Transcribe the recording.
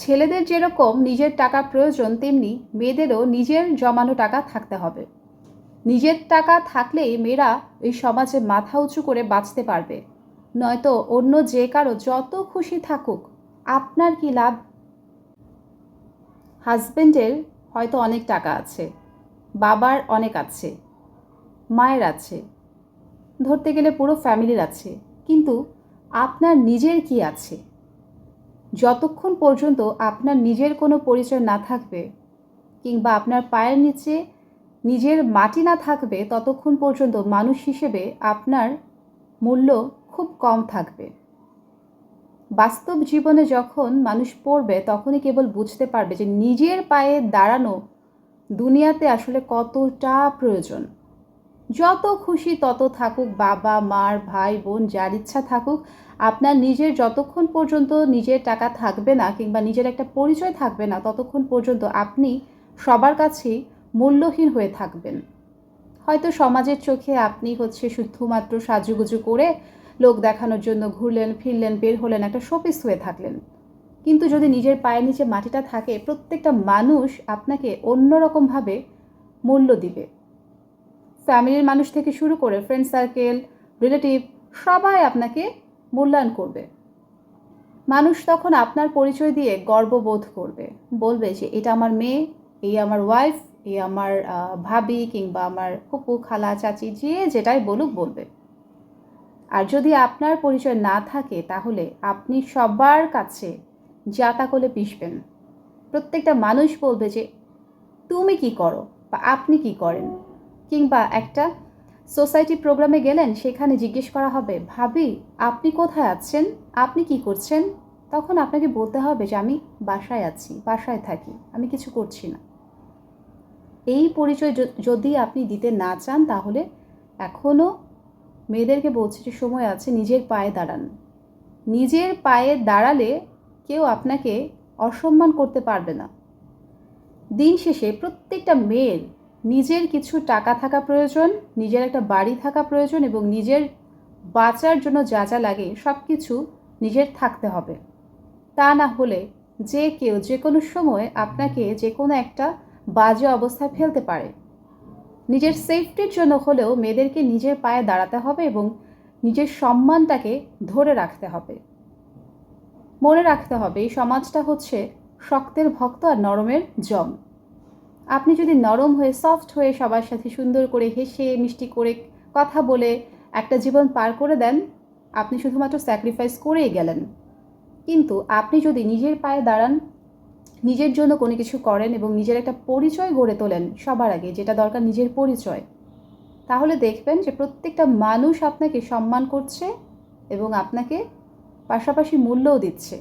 ছেলেদের যেরকম নিজের টাকা প্রয়োজন, তেমনি মেয়েদেরও নিজের জমানো টাকা থাকতে হবে। নিজের টাকা থাকলেই মেয়েরা এই সমাজে মাথা উঁচু করে বাঁচতে পারবে। নয়তো অন্য যে কারও যত খুশি থাকুক, আপনার কি লাভ? হাজবেন্ডের হয়তো অনেক টাকা আছে, বাবার অনেক আছে, মায়ের আছে, ধরতে গেলে পুরো ফ্যামিলির আছে, কিন্তু আপনার নিজের কি আছে? যতক্ষণ পর্যন্ত আপনার নিজের কোনো পরিচয় না থাকবে কিংবা আপনার পায়ের নিচে নিজের মাটি না থাকবে, ততক্ষণ পর্যন্ত মানুষ হিসেবে আপনার মূল্য খুব কম থাকবে। বাস্তব জীবনে যখন মানুষ পড়বে, তখনই কেবল বুঝতে পারবে যে নিজের পায়ে দাঁড়ানো দুনিয়াতে আসলে কতটা প্রয়োজন। যত খুশি তত থাকুক, বাবা, মার, ভাই, বোন, যার ইচ্ছা থাকুক, আপনার নিজের যতক্ষণ পর্যন্ত নিজের টাকা থাকবে না কিংবা নিজের একটা পরিচয় থাকবে না, ততক্ষণ পর্যন্ত আপনি সবার কাছেই মূল্যহীন হয়ে থাকবেন। হয়তো সমাজের চোখে আপনি হচ্ছে শুধুমাত্র সাজুগুজু করে লোক দেখানোর জন্য ঘুরলেন, ফিরলেন, বের হলেন, একটা শোপিস হয়ে থাকলেন। কিন্তু যদি নিজের পায়ের নিচে মাটিটা থাকে, প্রত্যেকটা মানুষ আপনাকে অন্যরকমভাবে মূল্য দিবে। ফ্যামিলির মানুষ থেকে শুরু করে ফ্রেন্ড সার্কেল রিলেটিভ সবাই আপনাকে মূল্যায়ন করবে। মানুষ তখন আপনার পরিচয় দিয়ে গর্ববোধ করবে। বলবে যে, এটা আমার মেয়ে, এই আমার ওয়াইফ এই আমার ভাবি কিংবা আমার ফুপু, খালা, চাচি, যে যেটাই বলুক বলবে। আর যদি আপনার পরিচয় না থাকে, তাহলে আপনি সবার কাছে যাতা করে পিসবেন প্রত্যেকটা মানুষ বলবে যে, তুমি কি করো বা আপনি কি করেন? কিংবা একটা সোসাইটি প্রোগ্রামে গেলেন, সেখানে জিজ্ঞেস করা হবে, ভাবি, আপনি কোথায় আছেন? আপনি কি করছেন? তখন আপনাকে বলতে হবে যে, আমি বাসায় আছি, বাসায় থাকি, আমি কিছু করছি না। এই পরিচয় যদি আপনি দিতে না চান, তাহলে এখনও মেয়েদেরকে বলছি যে, সময় আছে, নিজের পায়ে দাঁড়ান। নিজের পায়ে দাঁড়ালে কেউ আপনাকে অসম্মান করতে পারবে না। দিন শেষে প্রত্যেকটা মেয়ের নিজের কিছু টাকা থাকা প্রয়োজন, নিজের একটা বাড়ি থাকা প্রয়োজন এবং নিজের বাঁচার জন্য যা যা লাগে সব কিছু নিজের থাকতে হবে। তা না হলে যে কেউ যে কোনো সময় আপনাকে যে কোনো একটা বাজে অবস্থায় ফেলতে পারে। নিজের সেফটির জন্য হলেও মেয়েদেরকে নিজের পায়ে দাঁড়াতে হবে এবং নিজের সম্মানটাকে ধরে রাখতে হবে। মনে রাখতে হবে, এই সমাজটা হচ্ছে শক্তের ভক্ত আর নরমের জম। আপনি যদি নরম হয়ে সফট হয়ে সবার সাথে সুন্দর করে হেসে, মিষ্টি করে কথা বলে একটা জীবন পার করে দেন, আপনি শুধুমাত্র স্যাক্রিফাইস করেই গেলেন। কিন্তু আপনি যদি নিজের পায়ে দাঁড়ান, নিজের জন্য কোনো কিছু করেন এবং নিজের একটা পরিচয় গড়ে তোলেন সবার আগে, যেটা দরকার নিজের পরিচয়, তাহলে দেখবেন যে প্রত্যেকটা মানুষ আপনাকে সম্মান করছে এবং আপনাকে পাশাপাশি মূল্যও দিচ্ছে।